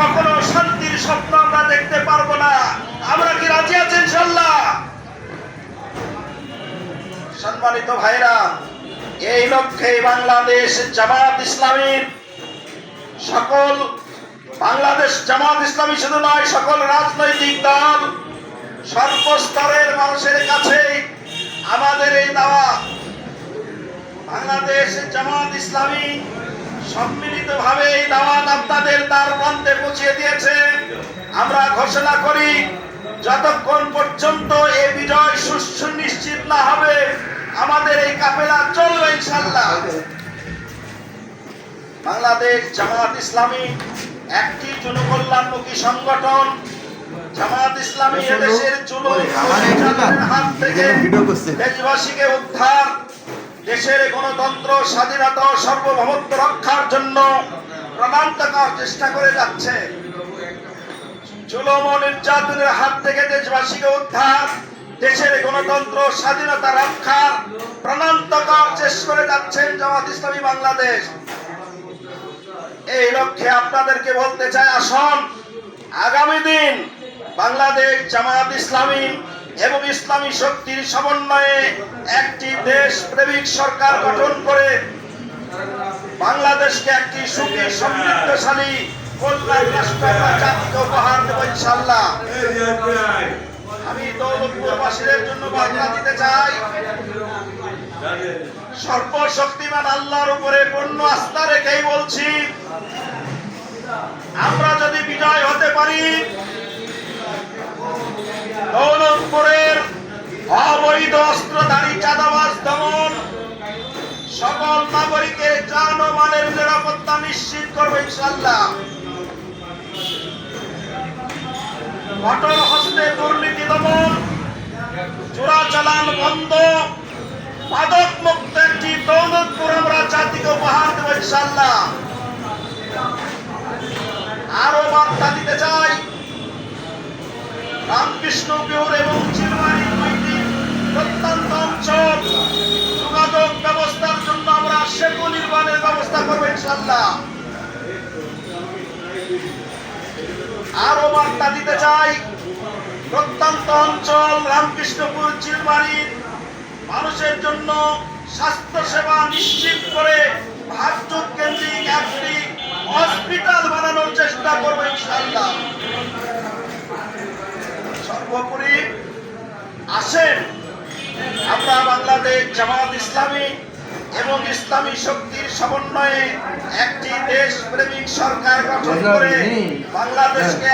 কখনো শান্তির স্বপ্ন আমরা দেখতে পারব না। আমরা কি রাজি আছি ইনশাল্লাহ সম্মানিত ভাইরা, এই লক্ষ্যে বাংলাদেশ জামাত ইসলামীর সকল, বাংলাদেশ জামাত ইসলামী শুধু নয়, সকল রাজনৈতিক দল সর্বস্তরের মানুষের কাছে আমাদের এই দাওয়া বাংলাদেশ জামাত ইসলামী সম্মিলিতভাবে এই দাওয়াত আপনাদের দ্বার প্রান্তে পৌঁছে দিয়েছে আমরা ঘোষণা করি যতক্ষণ পর্যন্ত এই বিজয় সুনিশ্চিত না হবে আমাদের এই কাফেলা চলবে ইনশাল্লাহ বাংলাদেশ জামাত ইসলামী একটি জনকল্যাণমুখী সংগঠন জামাত ইসলামী এদেশের জুলুম? হাত থেকে। দেশবাসীকে উদ্ধার দেশের গণতন্ত্র, স্বাধীনতা ও সার্বভৌমত্ব রক্ষার জন্য প্রাণান্তকর চেষ্টা করে যাচ্ছে। জুলুম নির্যাতনের হাত থেকে দেশবাসীকে উদ্ধার, দেশের গণতন্ত্র, স্বাধীনতা রক্ষার প্রাণান্তকর চেষ্টা করে যাচ্ছেন জামাত ইসলামী বাংলাদেশ। এই লক্ষ্যে আপনাদেরকে বলতে চাই, আসুন, আগামী দিন বাংলাদেশ জামাত ইসলামী এবং ইসলামী শক্তির সমন্বয়ে একটি দেশ প্রেমিক সরকার গঠন করে বাংলাদেশকে একটি সুখী, সমৃদ্ধশালী জন্য দিতে চাই আল্লাহর উপরে আস্থা রেখেই বলছি, আমরা যদি বিজয় হতে পারি অবৈধ অস্ত্রধারী চাঁদাবাজ দমন। সকল নাগরিকের মালের নিরাপত্তা নিশ্চিত করবে ইনশাল্লাহ ঘটন হস্তে দুর্নীতি দমন, চোরাচালান বন্ধ মাদক মুক্ত একটি দৌলতপুর আমরা জাতিকে উপহার দেব ইনশাল্লাহ আরও বার্তা দিতে চাই, রামকৃষ্ণ রামকৃষ্ণপুর এবং চিলমারি দুইটি প্রত্যন্ত অঞ্চল যোগাযোগ ব্যবস্থার জন্য আমরা সেতু নির্মাণের ব্যবস্থা করব আরও বার্তা দিতে চাই, প্রত্যন্ত অঞ্চল, রামকৃষ্ণপুর চিলমারির মানুষের জন্য স্বাস্থ্য সেবা নিশ্চিত করে ভাগ্যক কেন্দ্রিক একটি হসপিটাল বানানোর চেষ্টা করব ইনশাল্লাহ সর্বোপরি আসেন আমরা বাংলাদেশ জামাত ইসলামী এবং ইসলামী শক্তির সমন্বয়ে একটি দেশ প্রেমিক সরকার গঠন করে বাংলাদেশকে